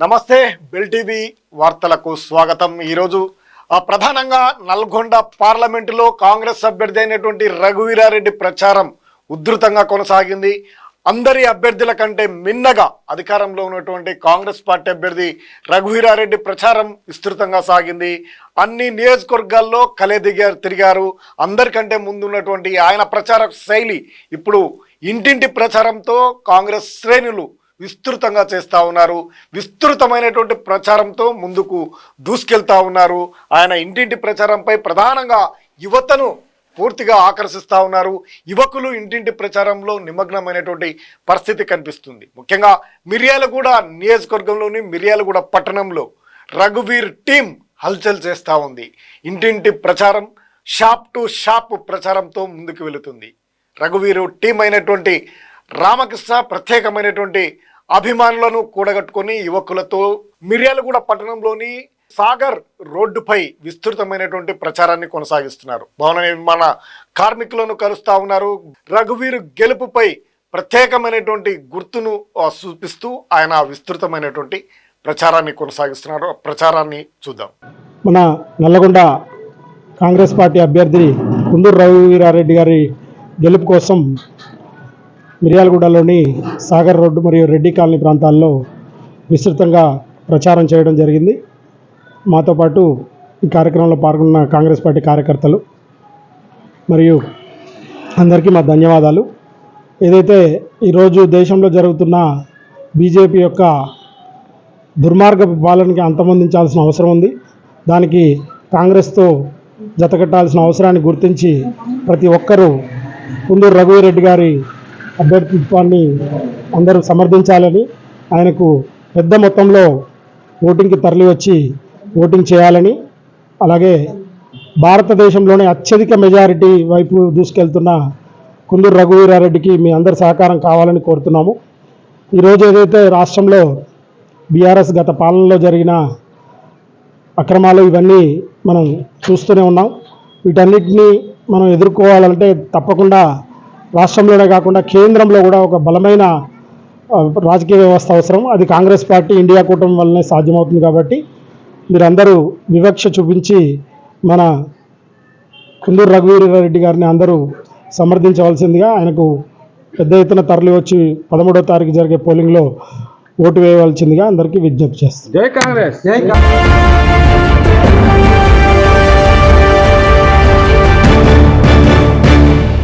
నమస్తే bell TV వార్తలకు స్వాగతం. ఈరోజు ఆ, ప్రధానంగా నల్గొండ పార్లమెంటులో కాంగ్రెస్ అభ్యర్థి అయినటువంటి రఘువీరారెడ్డి ప్రచారం ఉధృతంగా కొనసాగింది. అందరి అభ్యర్థుల కంటే మిన్నగా అధికారంలో ఉన్నటువంటి కాంగ్రెస్ పార్టీ అభ్యర్థి రఘువీరారెడ్డి ప్రచారం విస్తృతంగా సాగింది. అన్ని నియోజకవర్గాల్లో కలే దిగారు తిరిగారు. అందరికంటే ముందు ఉన్నటువంటి ఆయన ప్రచార శైలి ఇప్పుడు ఇంటింటి ప్రచారంతో కాంగ్రెస్ శ్రేణులు విస్తృతంగా చేస్తూ ఉన్నారు. విస్తృతమైనటువంటి ప్రచారంతో ముందుకు దూసుకెళ్తా ఉన్నారు. ఆయన ఇంటింటి ప్రచారంపై ప్రధానంగా యువతను పూర్తిగా ఆకర్షిస్తూ ఉన్నారు. యువకులు ఇంటింటి ప్రచారంలో నిమగ్నమైనటువంటి పరిస్థితి కనిపిస్తుంది. ముఖ్యంగా మిర్యాలగూడ నియోజకవర్గంలోని మిర్యాలగూడ పట్టణంలో రఘువీర్ టీం హల్చల్ చేస్తూ ఉంది. ఇంటింటి ప్రచారం షాప్ టు షాప్ ప్రచారంతో ముందుకు వెళుతుంది. రఘువీరు టీం అయినటువంటి రామకృష్ణ ప్రత్యేకమైనటువంటి అభిమానులను కూడగట్టుకొని యువకులతో మిర్యాలగూడ పట్టణంలోని సాగర్ రోడ్డుపై విస్తృతమైనటువంటి ప్రచారాన్ని కొనసాగిస్తున్నారు. భవన నిర్మాణ కార్మికులను కలుస్తూ ఉన్నారు. రఘువీరు గెలుపుపై ప్రత్యేకమైనటువంటి గుర్తును చూపిస్తూ ఆయన విస్తృతమైనటువంటి ప్రచారాన్ని కొనసాగిస్తున్నారు. ఆ ప్రచారాన్ని చూద్దాం. మన నల్లగొండ కాంగ్రెస్ పార్టీ అభ్యర్థి కుందూరు రఘువీరారెడ్డి గారి గెలుపు కోసం మిర్యాలగూడలోని సాగర్ రోడ్డు మరియు రెడ్డి కాలనీ ప్రాంతాల్లో విస్తృతంగా ప్రచారం చేయడం జరిగింది. మాతో పాటు ఈ కార్యక్రమంలో పాల్గొన్న కాంగ్రెస్ పార్టీ కార్యకర్తలు మరియు అందరికీ మా ధన్యవాదాలు. ఏదైతే ఈరోజు దేశంలో జరుగుతున్న బీజేపీ యొక్క దుర్మార్గపు పాలనకి అంతమొందించాల్సిన అవసరం ఉంది. దానికి కాంగ్రెస్తో జతకట్టాల్సిన అవసరాన్ని గుర్తించి ప్రతి ఒక్కరూ కుందూరు రఘువీరెడ్డి గారి అభ్యర్థిత్వాన్ని అందరూ సమర్థించాలని ఆయనకు పెద్ద మొత్తంలో ఓటింగ్కి తరలివచ్చి ఓటింగ్ చేయాలని అలాగే భారతదేశంలోనే అత్యధిక మెజారిటీ వైపు దూసుకెళ్తున్న కుందూరు రఘువీరారెడ్డికి మీ అందరి సహకారం కావాలని కోరుతున్నాము. ఈరోజు ఏదైతే రాష్ట్రంలో బీఆర్ఎస్ గత పాలనలో జరిగిన అక్రమాలు ఇవన్నీ మనం చూస్తూనే ఉన్నాం. వీటన్నిటిని మనం ఎదుర్కోవాలంటే తప్పకుండా రాష్ట్రంలోనే కాకుండా కేంద్రంలో కూడా ఒక బలమైన రాజకీయ వ్యవస్థ అవసరం. అది కాంగ్రెస్ పార్టీ ఇండియా కూటమి వల్లనే సాధ్యమవుతుంది కాబట్టి మీరందరూ వివక్ష చూపించి మన కుందూరు రఘువీరారెడ్డి గారిని అందరూ సమర్థించవలసిందిగా ఆయనకు పెద్ద ఎత్తున తరలి వచ్చి పదమూడో తారీఖు జరిగే పోలింగ్లో ఓటు వేయవలసిందిగా అందరికీ విజ్ఞప్తి చేస్తాను జై కాంగ్రెస్! జై కాంగ్రెస్!